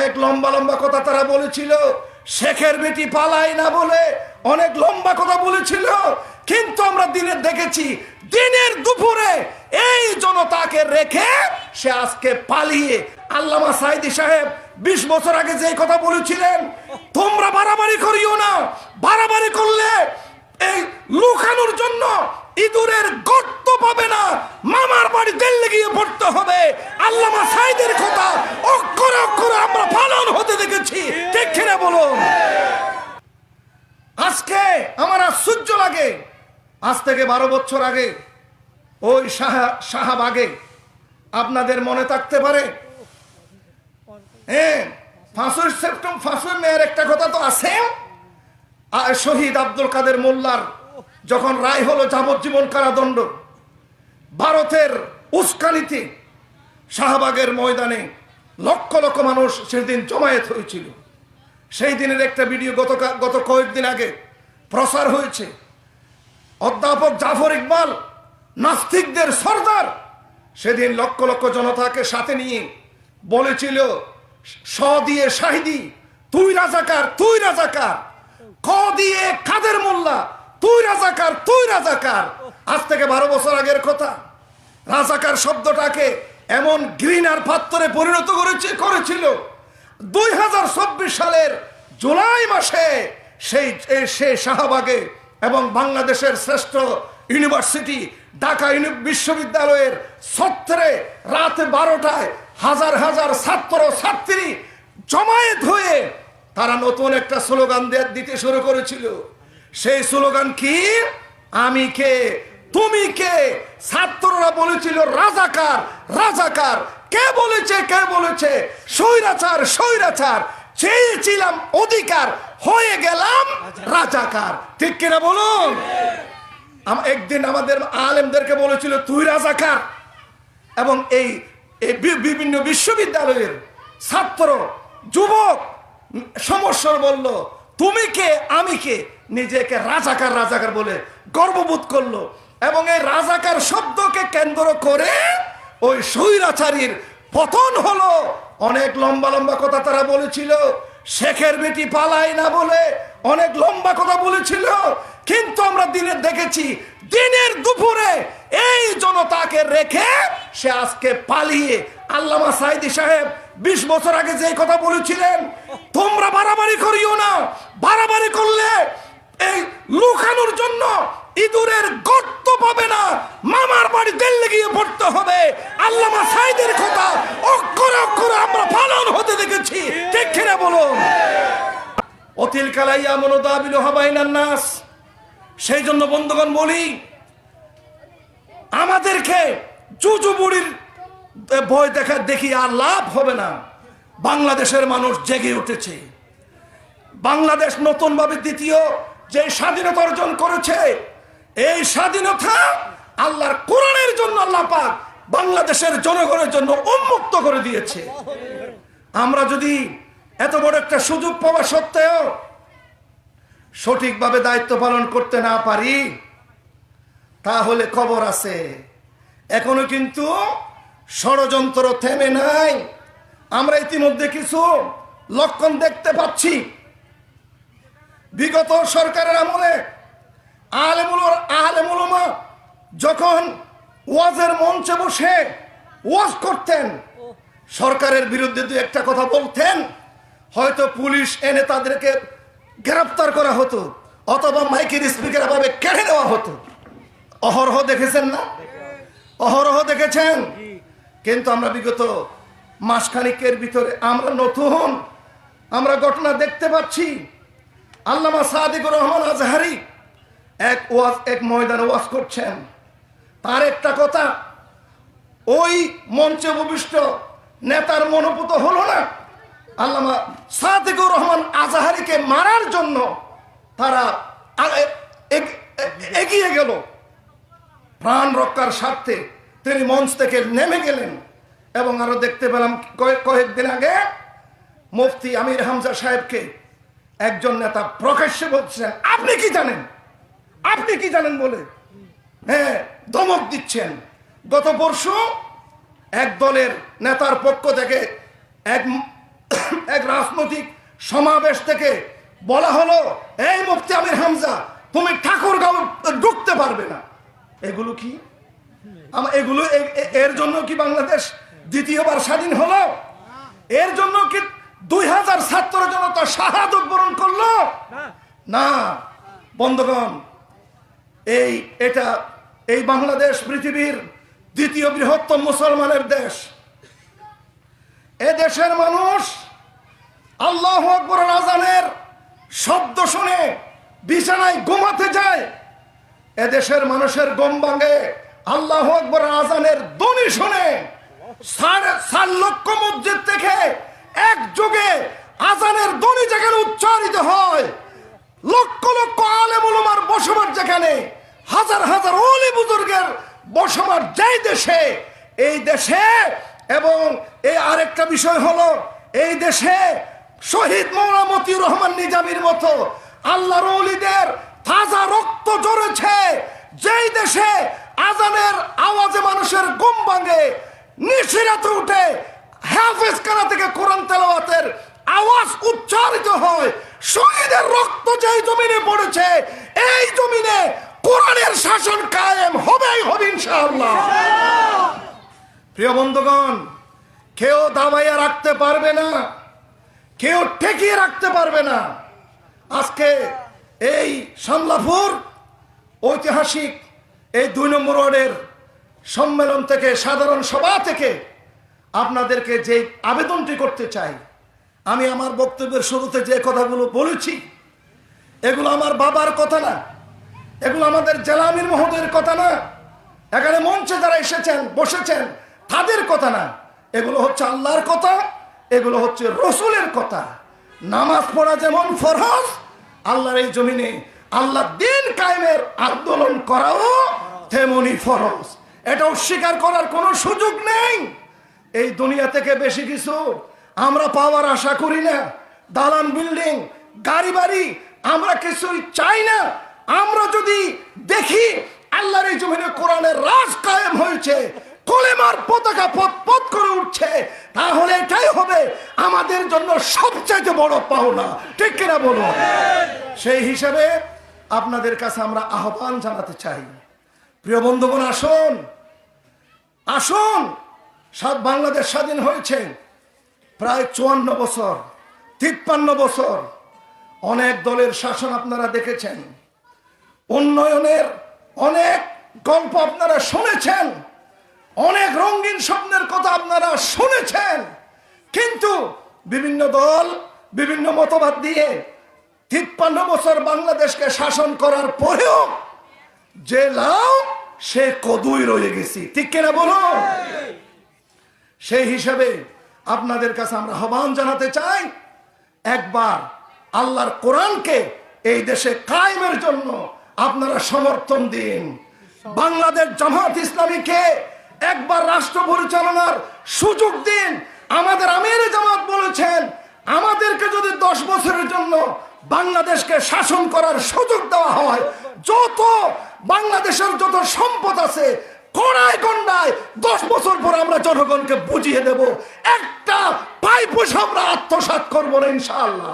অনেক লম্বা লম্বা কথা তারা বলেছিল। শেখের বেটি পালাই না বলে অনেক লম্বা কথা বলেছিল। কিন্তু আমরা দিনের দেখেছি, দিনের দুপুরে এই জনতাকে রেখে সে আজকে পালিয়ে আল্লামা সাইদি সাহেব বিশ বছর আগে যে কথা বলেছিলেন, তোমরা বাড়াবাড়ি করিও না, বাড়াবাড়ি করলে এই লুকানোর জন্য ইঁদুরের গর্ত পাবে না। মামার বাড়ি দিল্লি গিয়ে পড়তে হবে। আল্লামা সাইদের কথা অক্ষরে অক্ষরে আমরা পালন হতে দেখেছি। ঠিক কিনা বলুন? আজকে আমার আশ্চর্য লাগে। আজ থেকে বারো বছর আগে ওই সাহা শাহবাগে আপনাদের মনে থাকতে পারে? হ্যাঁ একটা কথা তো আছে। শহীদ আব্দুল কাদের মোল্লার যখন রায় হলো যাবজ্জীবন কারাদণ্ড, ভারতের উস্কানিতে শাহবাগের ময়দানে লক্ষ লক্ষ মানুষ সেদিন জমায়েত হয়েছিল। সেই দিনের একটা ভিডিও গত গত কয়েকদিন আগে প্রচার হয়েছে। অধ্যাপক জাফর ইকবাল, নাস্তিকদের সর্দার, সেদিন লক্ষ লক্ষ জনতাকে সাথে নিয়ে বলেছিল স দিয়ে শাহিদি তুই রাজাকার তুই রাজাকার, ক দিয়ে কাদের মোল্লা তুই রাজাকার তুই রাজাকার আজ থেকে বারো বছর আগের কথা। রাজাকার শব্দটাকে এমন গ্রিনার পাত্রে পরিণত করেছে, করেছিল। দুই হাজার চব্বিশ সালের জুলাই মাসে সেই সে শাহবাগে এবং বাংলাদেশের শ্রেষ্ঠ ইউনিভার্সিটি, ঢাকা বিশ্ববিদ্যালয়ের ছত্রে রাত বারোটায় হাজার হাজার ছাত্র, ছাত্রী জমায়েত হয়ে তারা নতুন একটা স্লোগান দিতে শুরু করেছিল। সেই স্লোগান কি? আমি কে? তুমি কে? ছাত্ররা বলেছিল, রাজাকার রাজাকার। কে বলেছে কে বলেছে? স্বৈরাচার স্বৈরাচার। চেয়েছিলাম অধিকার, হয়ে গেলাম রাজাকার। ঠিক কিনা বলুন? একদিন আমাদের আলেমদেরকে বলেছিল, তুই রাজাকার। এবং এই বিভিন্ন বিশ্ববিদ্যালয়ের ছাত্র, যুবক সমস্যার বলল তুমি কে? আমি কে? নিজেকে রাজাকার রাজাকার বলে গর্ববোধ করল এবং এই রাজাকার শব্দকে কেন্দ্র করে ওই স্বৈরাচারীর পতন হলো। অনেক লম্বা লম্বা কথা তারা বলেছিল। শেখের বেটি পালাই না বলে অনেক লম্বা কথা বলেছিল। কিন্তু আমরা দিনের দেখেছি, দিনের দুপুরে এই জনতাকে রেখে সে আজকে পালিয়ে আল্লামা সাইদি সাহেব বিশ বছর আগে যে কথা বলেছিলেন, তোমরা বাড়াবাড়ি করিও না। বাড়াবাড়ি করলে এই লুকানোর জন্য ইঁদুরের গর্ত পাবে না। মামার বাড়ি দিল্লি গিয়ে পড়তে হবে। আল্লামা সাইদের কথা অক্ষরে অক্ষরে আমরা পালন হতে দেখেছি। ঠিক বলুন? অতিল কালাইয়া মনোদাবিল হবাইনার নাস। সেই জন্য বন্ধুগণ বলি, আমাদেরকে জুজু বুড়ির ভয় দেখা দেখি আর লাভ হবে না। বাংলাদেশের মানুষ জেগে উঠেছে। বাংলাদেশ নতুনভাবে দ্বিতীয় যে স্বাধীনতা অর্জন করেছে, এই স্বাধীনতা আল্লাহর কোরআনের জন্য আল্লাহ পাক বাংলাদেশের জনগণের জন্য উন্মুক্ত করে দিয়েছে। আমরা যদি এত বড় একটা সুযোগ পাওয়া সত্ত্বেও সঠিকভাবে দায়িত্ব পালন করতে না পারি, তাহলে খবর আছে। এখনও কিন্তু ষড়যন্ত্র থেমে নাই। আমরা ইতিমধ্যে কিছু লক্ষণ দেখতে পাচ্ছি। বিগত সরকারের আমলে আলেমুল আলেমুলমা যখন ওয়াজের মঞ্চে বসে ওয়াজ করতেন, সরকারের বিরুদ্ধে দু একটা কথা বলতেন, হয়তো পুলিশ এনে তাদেরকে গ্রেপ্তার করা হতো, অথবা মাইকের স্পিকার ভাবে কেড়ে নেওয়া হতো। অহরহ দেখেছেন না? অহরহ দেখেছেন? কিন্তু আমরা বিগত মাসখানিকের ভিতরে আমরা নতুন, আমরা ঘটনা দেখতে পাচ্ছি। আল্লামা সাদিকুর রহমান আজহারি এক ওয়াজ, এক ময়দানে ওয়াজ করছেন। তার একটা কথা, ওই মঞ্চে উপবিষ্ট নেতার মনোভূত হলো না। আল্লামা সাদিকুর রহমান আজাহারিকে মারার জন্য তারা এগিয়ে গেল। প্রাণ রক্ষার স্বার্থে তিনি মঞ্চ থেকে নেমে গেলেন এবং আরও দেখতে পেলাম কয়েক কয়েকদিন আগে মুফতি আমির হামজা সাহেবকে একজন নেতা প্রকাশ্যে বলছেন আপনি কি জানেন? আপনি কি জানেন বলে? হ্যাঁ ধমক দিচ্ছেন। গত পরশু এক দলের নেতার পক্ষ থেকে এক এক রাজনৈতিক সমাবেশ থেকে বলা হলো, এই মুফতি আমির হামজা, তুমি ঠাকুরগাঁও ঢুকতে পারবে না। এগুলো কি? এগুলো এর জন্য কি বাংলাদেশ দ্বিতীয়বার স্বাধীন হলো? এর জন্য কি দুই হাজার ছাত্র জনতা শাহাদত বরণ করল? না। বন্ধগণ এই এটা এই বাংলাদেশ পৃথিবীর দ্বিতীয় বৃহত্তম মুসলমানের দেশ। এ দেশের মানুষ আল্লাহ আকবর আজানের শব্দ শুনে বিছানায় ঘুমাতে যায়। এদেশের মানুষের গম ভাঙে আল্লাহ আকবর আজানের ধ্বনি শুনে। সাড়ে চার লক্ষ মসজিদ থেকে এক যুগে আজানের ধ্বনি যেখানে উচ্চারিত হয়, লক্ষ লক্ষ আলেমুলমার বসবাস যেখানে, হাজার হাজার অলি বুজুর্গের বসবাস যেই দেশে, এই দেশে এবং এই আরেকটা বিষয় হলো, এই দেশে শহীদ মৌলা মতিউর রহমান নিজামির মতো আল্লাহর অলিদের তাজা রক্ত জড়েছে যেই দেশে আজানের আওয়াজে মানুষের গুম ভাঙে, নিশিরাতে উঠে হাফেজ কানা থেকে কোরআন তেলাওয়াতের আওয়াজ উচ্চারিত হয়। শহীদের রক্ত যেই জমিনে পড়েছে, এই জমিনে কোরআনের শাসন কায়েম হবেই হবে ইনশাআল্লাহ। প্রিয় বন্ধুগণ, কেউ দাবাইয়া রাখতে পারবে না, কেউ ঠেকিয়ে রাখতে পারবে না। আজকে এই সামলাপুর ঐতিহাসিক এই দুই নম্বর ওয়ার্ডের সম্মেলন থেকে সাধারণ সভা থেকে আপনাদেরকে যে আবেদনটি করতে চাই, আমি আমার বক্তব্যের শুরুতে যে কথাগুলো বলেছি, এগুলো আমার বাবার কথা না, এগুলো আমাদের জেলামির মহোদয়ের কথা না, এখানে মঞ্চে যারা এসেছেন, বসেছেন, তাদের কথা না, এগুলো হচ্ছে আল্লাহর কথা, এগুলো হচ্ছে রসুলের কথা। নামাজ পড়া যেমন ফরজ, আল্লাহর এই জমিনে আল্লাহ দিন কায়েমের আন্দোলন করাও তেমনই ফরজ। এটা অস্বীকার করার কোনো সুযোগ নেই। এই দুনিয়া থেকে বেশি কিছু আমরা পাওয়ার আশা করি না। দালান বিল্ডিং, গাড়ি বাড়ি, আমরা কিছুই চাই না। আমরা যদি দেখি আল্লাহর এই জমিনে কোরআনের রাজ কায়েম হয়েছে, কলেমার পতাকা পথ পথ করে উঠছে, তাহলে এটাই হবে আমাদের জন্য সবচেয়ে বড় পাওনা। ঠিক কিনা বলো সেই হিসাবে আপনাদের কাছে আমরা আহ্বান জানাতে চাই। প্রিয় বন্ধুগণ, আসুন। আসুন। সাত বাংলাদেশ স্বাধীন হয়েছে প্রায় চুয়ান্ন বছর, তিপ্পান্ন বছর। অনেক দলের শাসন আপনারা দেখেছেন। উন্নয়নের অনেক গল্প আপনারা শুনেছেন। অনেক রঙিন স্বপ্নের কথা আপনারা শুনেছেন। কিন্তু বিভিন্ন দল, বিভিন্ন মতবাদ দিয়ে তিপ্পান্ন বছর বাংলাদেশকে শাসন করার পরেও যে লাও সে কদুই রয়ে গেছি। ঠিক কিনা বলুন? সেই হিসাবে আপনাদের কাছে আমরা আহ্বান জানাতে চাই, একবার আল্লাহর কোরআনকে এই দেশে কায়েমের জন্য আপনারা সমর্থন দিন। বাংলাদেশ জামাত ইসলামীকে একবার রাষ্ট্র পরিচালনার সুযোগ দিন। আমাদের আমির জামাত বলেছেন, আমাদেরকে যদি দশ বছরের জন্য বাংলাদেশকে শাসন করার সুযোগ দেওয়া হয়, যত বাংলাদেশের যত সম্পদ আছে কড়ায় কোনায় দশ বছর পর আমরা জনগণকে বুঝিয়ে দেব, একটা পাইপোষ আমরা আত্মসাৎ করব না ইনশাআল্লাহ।